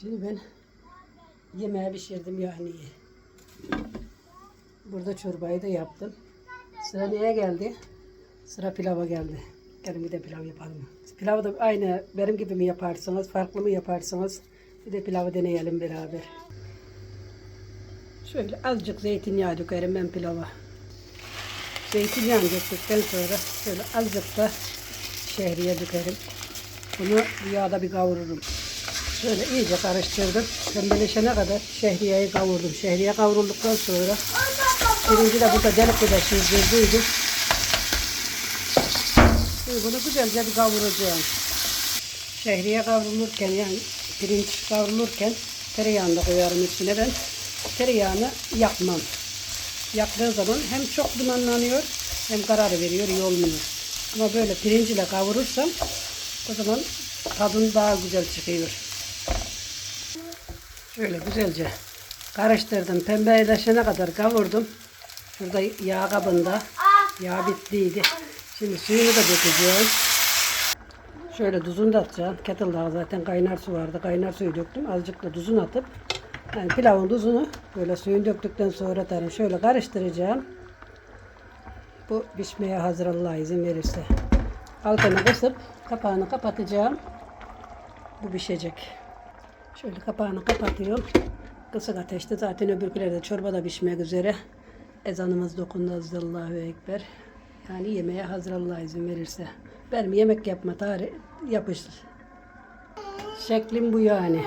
Şimdi ben yemeği pişirdim yani. Burada çorbayı da yaptım. Sıra neye geldi? Sıra pilava geldi. Gelin bir de pilav yapalım. Pilavı da aynı benim gibi mi yaparsınız, farklı mı yaparsınız? Bir de pilavı deneyelim beraber. Şöyle azıcık zeytinyağı dökerim ben pilava. Zeytinyağı döktükten sonra şöyle azıcık da şehriye dökerim. Bunu yağda bir kavururum. Şöyle iyice karıştırdım. Pembeleşene kadar şehriyeyi kavurdum. Şehriye kavrulduktan sonra pirinci de burada delik bir de süzdürdüydüm. Şimdi bunu güzelce bir kavuracağım. Şehriye kavrulurken yani pirinç kavrulurken tereyağını da koyarım içine ben. Tereyağını yakmam. Yaktığı zaman hem çok dumanlanıyor hem karar veriyor, iyi olmuyor. Ama böyle pirinç ile kavurursam o zaman tadın daha güzel çıkıyor. Şöyle güzelce karıştırdım. Pembeleşene kadar kavurdum. Şurada yağ kabında yağ bittiydi. Şimdi suyunu da dökeceğim. Şöyle tuzunu da atacağım. Kettle'da zaten kaynar su vardı. Kaynar suyu döktüm. Azıcık da tuzunu atıp yani pilavın tuzunu böyle suyunu döktükten sonra atarım. Şöyle karıştıracağım. Bu pişmeye hazır Allah izin verirse. Altını kısıp kapağını kapatacağım. Bu pişecek. Şöyle kapağını kapatıyorum. Kısık ateşte zaten öbürküleri de çorba da pişmek üzere. Ezanımız dokundu Allahu Ekber. Yani yemeğe hazır Allah izin verirse. Benim yemek yapma tarihi yapıştır. Şeklim bu yani.